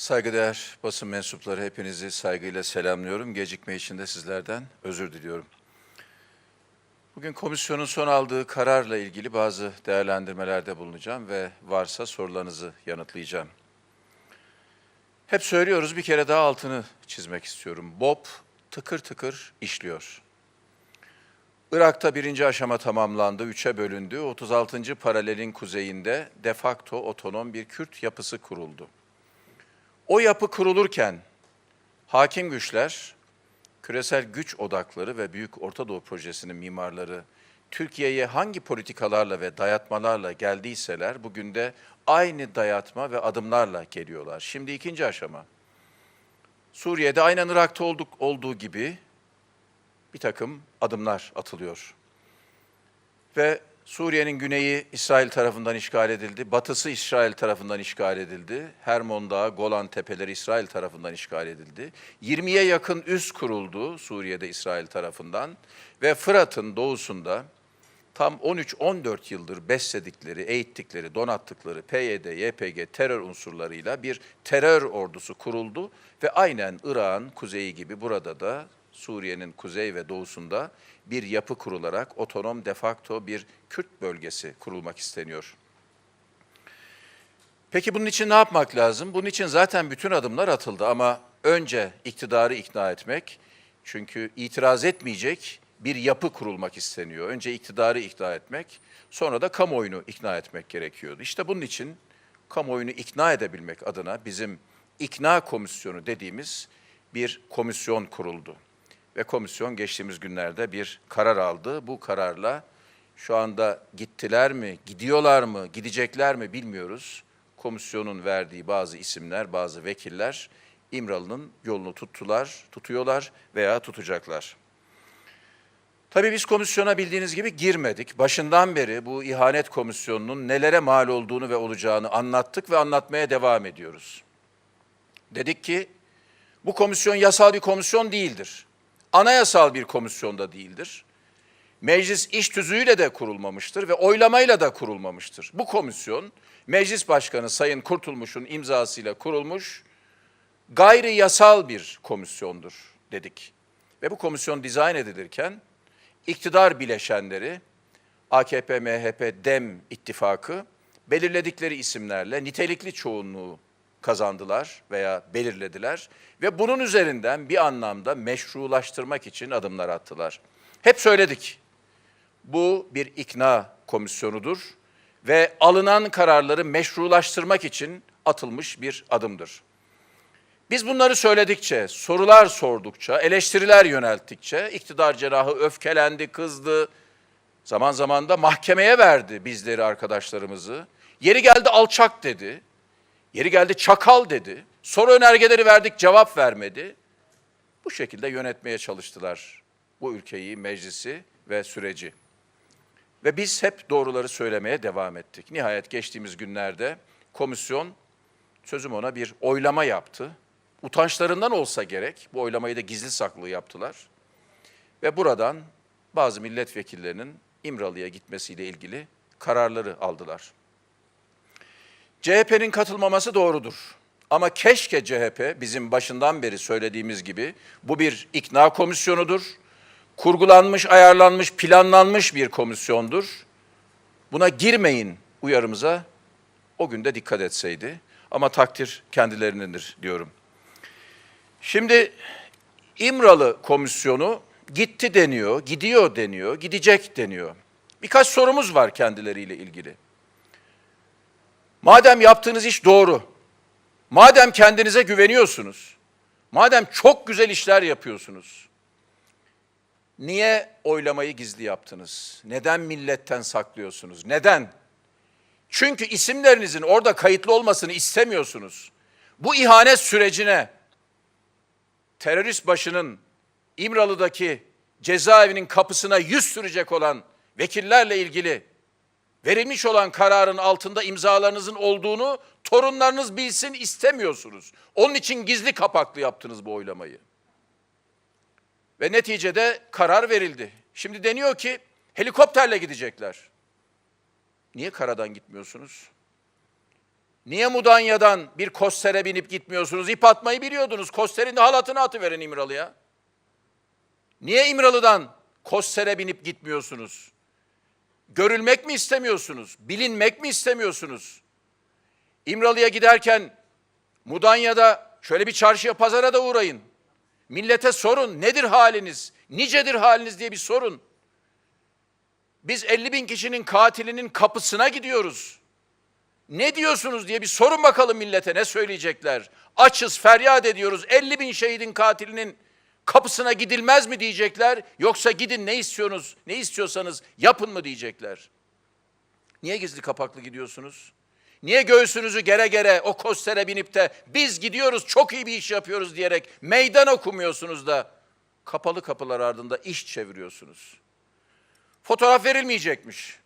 Saygıdeğer basın mensupları hepinizi saygıyla selamlıyorum. Gecikme için de sizlerden özür diliyorum. Bugün komisyonun son aldığı kararla ilgili bazı değerlendirmelerde bulunacağım ve varsa sorularınızı yanıtlayacağım. Hep söylüyoruz bir kere daha altını çizmek istiyorum. BOP tıkır tıkır işliyor. Irak'ta birinci aşama tamamlandı, üçe bölündü. 36. paralelin kuzeyinde de facto otonom bir Kürt yapısı kuruldu. O yapı kurulurken hakim güçler, küresel güç odakları ve Büyük Orta Doğu Projesi'nin mimarları Türkiye'ye hangi politikalarla ve dayatmalarla geldiyseler bugün de aynı dayatma ve adımlarla geliyorlar. Şimdi ikinci aşama. Suriye'de aynen Irak'ta olduk, olduğu gibi bir takım adımlar atılıyor. Ve Suriye'nin güneyi İsrail tarafından işgal edildi, batısı İsrail tarafından işgal edildi. Hermon Dağı, Golan Tepeleri İsrail tarafından işgal edildi. 20'ye yakın üs kuruldu Suriye'de İsrail tarafından ve Fırat'ın doğusunda tam 13-14 yıldır besledikleri, eğittikleri, donattıkları PYD, YPG terör unsurlarıyla bir terör ordusu kuruldu ve aynen Irak'ın kuzeyi gibi burada da Suriye'nin kuzey ve doğusunda bir yapı kurularak otonom de facto bir Kürt bölgesi kurulmak isteniyor. Peki bunun için ne yapmak lazım? Bunun için zaten bütün adımlar atıldı ama önce iktidarı ikna etmek, çünkü itiraz etmeyecek bir yapı kurulmak isteniyor. Önce iktidarı ikna etmek, sonra da kamuoyunu ikna etmek gerekiyordu. İşte bunun için kamuoyunu ikna edebilmek adına bizim ikna komisyonu dediğimiz bir komisyon kuruldu. Ve komisyon geçtiğimiz günlerde bir karar aldı. Bu kararla şu anda gittiler mi, gidiyorlar mı, gidecekler mi bilmiyoruz. Komisyonun verdiği bazı isimler, bazı vekiller İmralı'nın yolunu tuttular, tutuyorlar veya tutacaklar. Tabii biz komisyona bildiğiniz gibi girmedik. Başından beri bu ihanet komisyonunun nelere mal olduğunu ve olacağını anlattık ve anlatmaya devam ediyoruz. Dedik ki bu komisyon yasal bir komisyon değildir. Anayasal bir komisyonda değildir. Meclis iş tüzüğüyle de kurulmamıştır ve oylamayla da kurulmamıştır. Bu komisyon Meclis Başkanı Sayın Kurtulmuş'un imzasıyla kurulmuş gayri yasal bir komisyondur dedik. Ve bu komisyon dizayn edilirken iktidar bileşenleri AKP, MHP, DEM ittifakı belirledikleri isimlerle nitelikli çoğunluğu kazandılar veya belirlediler ve bunun üzerinden bir anlamda meşrulaştırmak için adımlar attılar. Hep söyledik. Bu bir ikna komisyonudur ve alınan kararları meşrulaştırmak için atılmış bir adımdır. Biz bunları söyledikçe, sorular sordukça, eleştiriler yönelttikçe iktidar cerrahı öfkelendi, kızdı. Zaman zaman da mahkemeye verdi bizleri, arkadaşlarımızı. Yeri geldi alçak dedi. Yeri geldi çakal dedi. Soru önergeleri verdik, cevap vermedi. Bu şekilde yönetmeye çalıştılar bu ülkeyi, meclisi ve süreci. Ve biz hep doğruları söylemeye devam ettik. Nihayet geçtiğimiz günlerde komisyon sözüm ona bir oylama yaptı. Utançlarından olsa gerek, bu oylamayı da gizli saklı yaptılar. Ve buradan bazı milletvekillerinin İmralı'ya gitmesiyle ilgili kararları aldılar. CHP'nin katılmaması doğrudur. Ama keşke CHP bizim başından beri söylediğimiz gibi bu bir ikna komisyonudur. Kurgulanmış, ayarlanmış, planlanmış bir komisyondur. Buna girmeyin uyarımıza o günde dikkat etseydi. Ama takdir kendilerinindir diyorum. Şimdi İmralı komisyonu gitti deniyor, gidiyor deniyor, gidecek deniyor. Birkaç sorumuz var kendileriyle ilgili. Madem yaptığınız iş doğru, madem kendinize güveniyorsunuz, madem çok güzel işler yapıyorsunuz, niye oylamayı gizli yaptınız? Neden milletten saklıyorsunuz? Neden? Çünkü isimlerinizin orada kayıtlı olmasını istemiyorsunuz. Bu ihanet sürecine terörist başının İmralı'daki cezaevinin kapısına yüz sürecek olan vekillerle ilgili verilmiş olan kararın altında imzalarınızın olduğunu torunlarınız bilsin istemiyorsunuz. Onun için gizli kapaklı yaptınız bu oylamayı. Ve neticede karar verildi. Şimdi deniyor ki helikopterle gidecekler. Niye karadan gitmiyorsunuz? Niye Mudanya'dan bir Koster'e binip gitmiyorsunuz? İp atmayı biliyordunuz. Koster'in de halatını atıverin İmralı'ya. Niye İmralı'dan Koster'e binip gitmiyorsunuz? Görülmek mi istemiyorsunuz? Bilinmek mi istemiyorsunuz? İmralı'ya giderken Mudanya'da şöyle bir çarşıya pazara da uğrayın. Millete sorun nedir haliniz? Nicedir haliniz diye bir sorun. Biz 50 bin kişinin katilinin kapısına gidiyoruz. Ne diyorsunuz diye bir sorun bakalım millete ne söyleyecekler. Açız feryat ediyoruz 50 bin şehidin katilinin kapısına gidilmez mi diyecekler. Yoksa gidin ne istiyorsunuz ne istiyorsanız yapın mı diyecekler. Niye gizli kapaklı gidiyorsunuz? Niye göğsünüzü gere gere o kostere binip de biz gidiyoruz çok iyi bir iş yapıyoruz diyerek meydan okumuyorsunuz da kapalı kapılar ardında iş çeviriyorsunuz? Fotoğraf verilmeyecekmiş.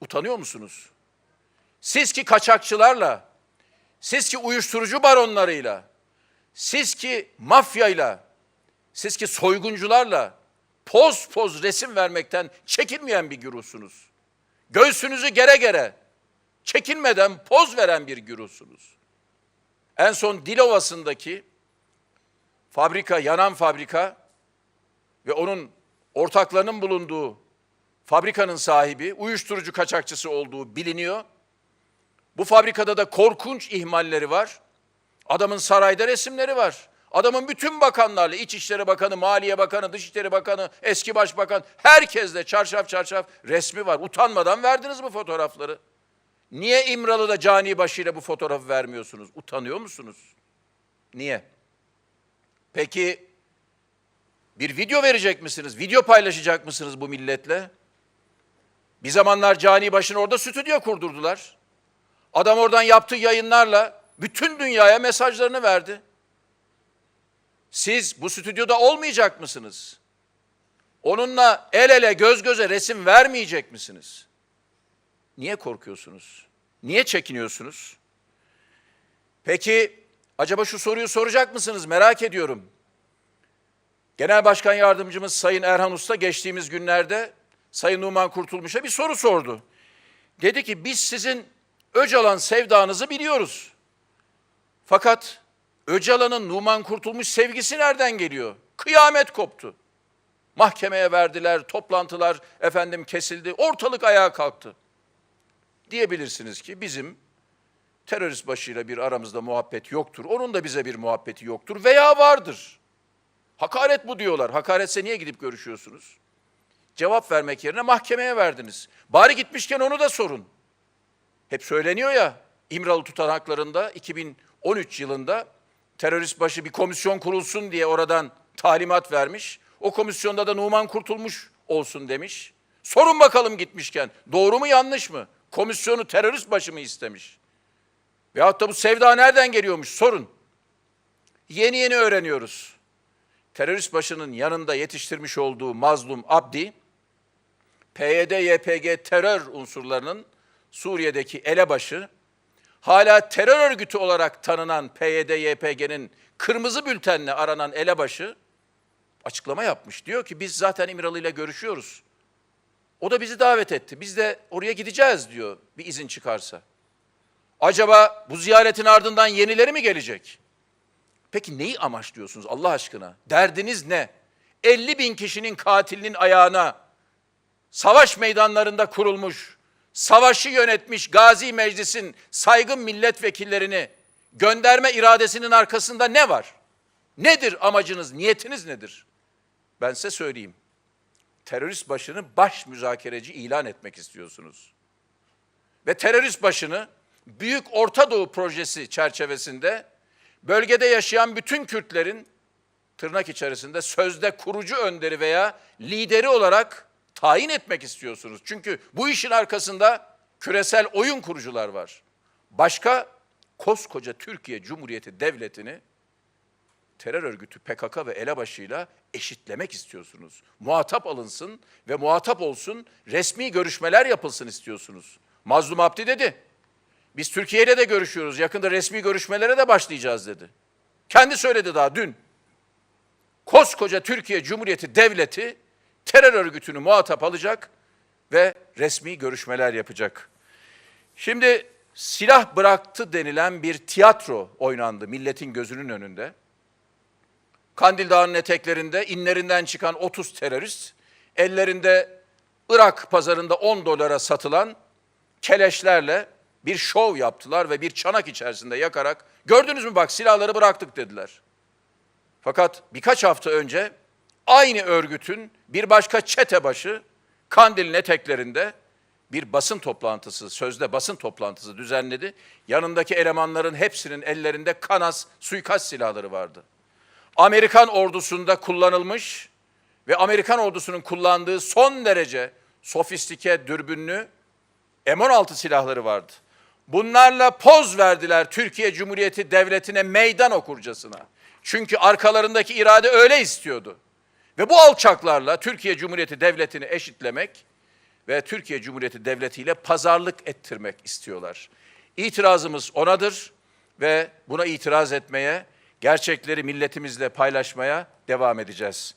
Utanıyor musunuz? Siz ki kaçakçılarla, siz ki uyuşturucu baronlarıyla, siz ki mafyayla, siz ki soyguncularla poz poz resim vermekten çekinmeyen bir güruhsunuz. Göğsünüzü gere gere, çekinmeden poz veren bir güruhsunuz. En son Dilovası'ndaki fabrika, yanan fabrika ve onun ortaklarının bulunduğu fabrikanın sahibi uyuşturucu kaçakçısı olduğu biliniyor. Bu fabrikada da korkunç ihmalleri var. Adamın sarayda resimleri var. Adamın bütün bakanlarla, İçişleri Bakanı, Maliye Bakanı, Dışişleri Bakanı, eski Başbakan, herkesle çarşaf çarşaf resmi var. Utanmadan verdiniz bu fotoğrafları. Niye İmralı'da cani başıyla bu fotoğrafı vermiyorsunuz? Utanıyor musunuz? Niye? Peki bir video verecek misiniz? Video paylaşacak mısınız bu milletle? Bir zamanlar cani başına orada stüdyo kurdurdular. Adam oradan yaptığı yayınlarla bütün dünyaya mesajlarını verdi. Siz bu stüdyoda olmayacak mısınız? Onunla el ele göz göze resim vermeyecek misiniz? Niye korkuyorsunuz? Niye çekiniyorsunuz? Peki acaba şu soruyu soracak mısınız? Merak ediyorum. Genel Başkan Yardımcımız Sayın Erhan Usta geçtiğimiz günlerde Sayın Numan Kurtulmuş'a bir soru sordu. Dedi ki biz sizin Öcalan sevdanızı biliyoruz. Fakat Öcalan'ın Numan Kurtulmuş sevgisi nereden geliyor? Kıyamet koptu. Mahkemeye verdiler, toplantılar efendim kesildi, ortalık ayağa kalktı. Diyebilirsiniz ki bizim terörist başıyla bir aramızda muhabbet yoktur. Onun da bize bir muhabbeti yoktur veya vardır. Hakaret bu diyorlar. Hakaretse niye gidip görüşüyorsunuz? Cevap vermek yerine mahkemeye verdiniz. Bari gitmişken onu da sorun. Hep söyleniyor ya İmralı tutanaklarında 2013 yılında terörist başı bir komisyon kurulsun diye oradan talimat vermiş. O komisyonda da Numan Kurtulmuş olsun demiş. Sorun bakalım gitmişken doğru mu yanlış mı? Komisyonu terörist başı mı istemiş? Veyahut da bu sevda nereden geliyormuş sorun. Yeni yeni öğreniyoruz. Terörist başının yanında yetiştirmiş olduğu mazlum Abdi, PYD, YPG terör unsurlarının Suriye'deki elebaşı, hala terör örgütü olarak tanınan PYD, YPG'nin kırmızı bültenle aranan elebaşı açıklama yapmış. Diyor ki biz zaten İmralı ile görüşüyoruz. O da bizi davet etti. Biz de oraya gideceğiz diyor bir izin çıkarsa. Acaba bu ziyaretin ardından yenileri mi gelecek? Peki neyi amaçlıyorsunuz Allah aşkına? Derdiniz ne? 50 bin kişinin katilinin ayağına savaş meydanlarında kurulmuş, savaşı yönetmiş Gazi Meclis'in saygın milletvekillerini gönderme iradesinin arkasında ne var? Nedir amacınız, niyetiniz nedir? Ben size söyleyeyim. Terörist başını baş müzakereci ilan etmek istiyorsunuz. Ve terörist başını Büyük Orta Doğu Projesi çerçevesinde bölgede yaşayan bütün Kürtlerin tırnak içerisinde sözde kurucu önderi veya lideri olarak tayin etmek istiyorsunuz. Çünkü bu işin arkasında küresel oyun kurucular var. Başka koskoca Türkiye Cumhuriyeti Devleti'ni terör örgütü PKK ve elebaşıyla eşitlemek istiyorsunuz. Muhatap alınsın ve muhatap olsun, resmi görüşmeler yapılsın istiyorsunuz. Mazlum Abdi dedi. Biz Türkiye ile de görüşüyoruz. Yakında resmi görüşmelere de başlayacağız dedi. Kendi söyledi daha dün. Koskoca Türkiye Cumhuriyeti Devleti terör örgütünü muhatap alacak ve resmi görüşmeler yapacak. Şimdi silah bıraktı denilen bir tiyatro oynandı milletin gözünün önünde. Kandil Dağı'nın eteklerinde inlerinden çıkan 30 terörist, ellerinde Irak pazarında 10 dolara satılan keleşlerle bir şov yaptılar ve bir çanak içerisinde yakarak gördünüz mü bak silahları bıraktık dediler. Fakat birkaç hafta önce aynı örgütün bir başka çete başı Kandil'in eteklerinde bir basın toplantısı, sözde basın toplantısı düzenledi. Yanındaki elemanların hepsinin ellerinde kanas, suikast silahları vardı. Amerikan ordusunda kullanılmış ve Amerikan ordusunun kullandığı son derece sofistike dürbünlü M16 silahları vardı. Bunlarla poz verdiler Türkiye Cumhuriyeti Devleti'ne meydan okurcasına. Çünkü arkalarındaki irade öyle istiyordu. Ve bu alçaklarla Türkiye Cumhuriyeti Devleti'ni eşitlemek ve Türkiye Cumhuriyeti Devleti ile pazarlık ettirmek istiyorlar. İtirazımız onadır ve buna itiraz etmeye, gerçekleri milletimizle paylaşmaya devam edeceğiz.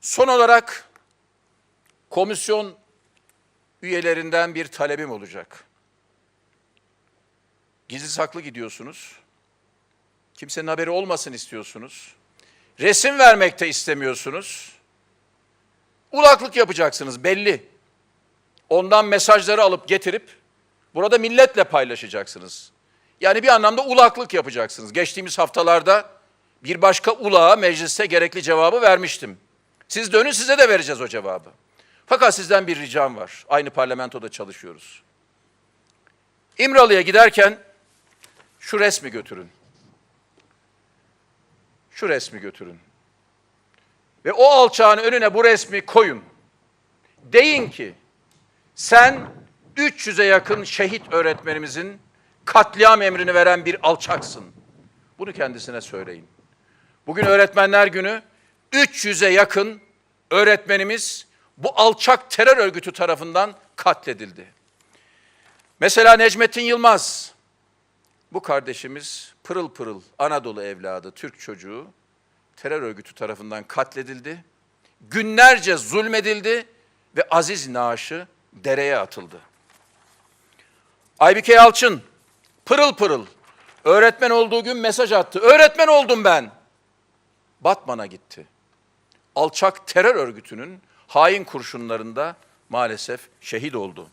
Son olarak komisyon üyelerinden bir talebim olacak. Gizli saklı gidiyorsunuz. Kimsenin haberi olmasın istiyorsunuz. Resim vermekte istemiyorsunuz. Ulaklık yapacaksınız belli. Ondan mesajları alıp getirip burada milletle paylaşacaksınız. Yani bir anlamda ulaklık yapacaksınız. Geçtiğimiz haftalarda bir başka ulağa mecliste gerekli cevabı vermiştim. Siz dönün size de vereceğiz o cevabı. Fakat sizden bir ricam var. Aynı parlamentoda çalışıyoruz. İmralı'ya giderken şu resmi götürün. Şu resmi götürün. Ve o alçağın önüne bu resmi koyun. Deyin ki sen 300'e yakın şehit öğretmenimizin katliam emrini veren bir alçaksın. Bunu kendisine söyleyin. Bugün öğretmenler günü 300'e yakın öğretmenimiz bu alçak terör örgütü tarafından katledildi. Mesela Necmettin Yılmaz, bu kardeşimiz pırıl pırıl Anadolu evladı, Türk çocuğu terör örgütü tarafından katledildi. Günlerce zulmedildi ve aziz naaşı dereye atıldı. Aybike Yalçın pırıl pırıl öğretmen olduğu gün mesaj attı. Öğretmen oldum ben. Batman'a gitti. Alçak terör örgütünün hain kurşunlarında maalesef şehit oldu.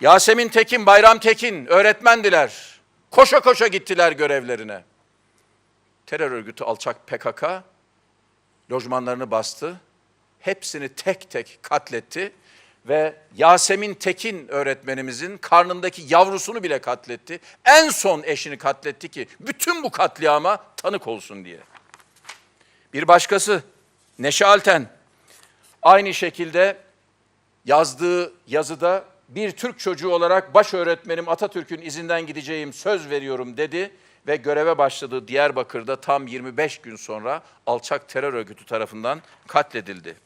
Yasemin Tekin, Bayram Tekin öğretmendiler. Koşa koşa gittiler görevlerine. Terör örgütü alçak PKK lojmanlarını bastı. Hepsini tek tek katletti ve Yasemin Tekin öğretmenimizin karnındaki yavrusunu bile katletti. En son eşini katletti ki bütün bu katliama tanık olsun diye. Bir başkası Neşe Alten aynı şekilde yazdığı yazıda bir Türk çocuğu olarak baş öğretmenim Atatürk'ün izinden gideceğim söz veriyorum dedi ve göreve başladığı Diyarbakır'da tam 25 gün sonra alçak terör örgütü tarafından katledildi.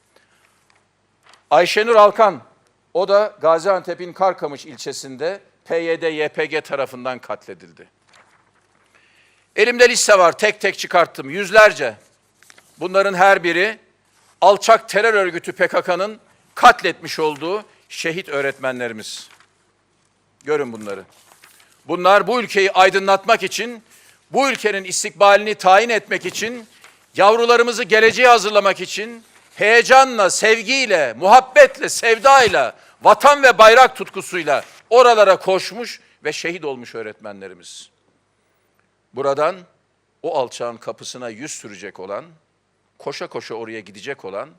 Ayşenur Alkan, o da Gaziantep'in Karkamış ilçesinde PYD-YPG tarafından katledildi. Elimde liste var, tek tek çıkarttım, yüzlerce. Bunların her biri alçak terör örgütü PKK'nın katletmiş olduğu şehit öğretmenlerimiz. Görün bunları. Bunlar bu ülkeyi aydınlatmak için, bu ülkenin istikbalini tayin etmek için, yavrularımızı geleceğe hazırlamak için heyecanla, sevgiyle, muhabbetle, sevdayla, vatan ve bayrak tutkusuyla oralara koşmuş ve şehit olmuş öğretmenlerimiz. Buradan o alçağın kapısına yüz sürecek olan, koşa koşa oraya gidecek olan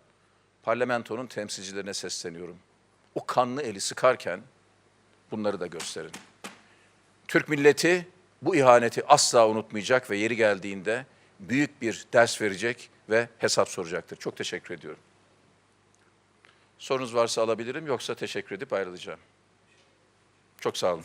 parlamentonun temsilcilerine sesleniyorum. O kanlı eli sıkarken bunları da gösterin. Türk milleti bu ihaneti asla unutmayacak ve yeri geldiğinde büyük bir ders verecek ve hesap soracaktır. Çok teşekkür ediyorum. Sorunuz varsa alabilirim yoksa teşekkür edip ayrılacağım. Çok sağ olun.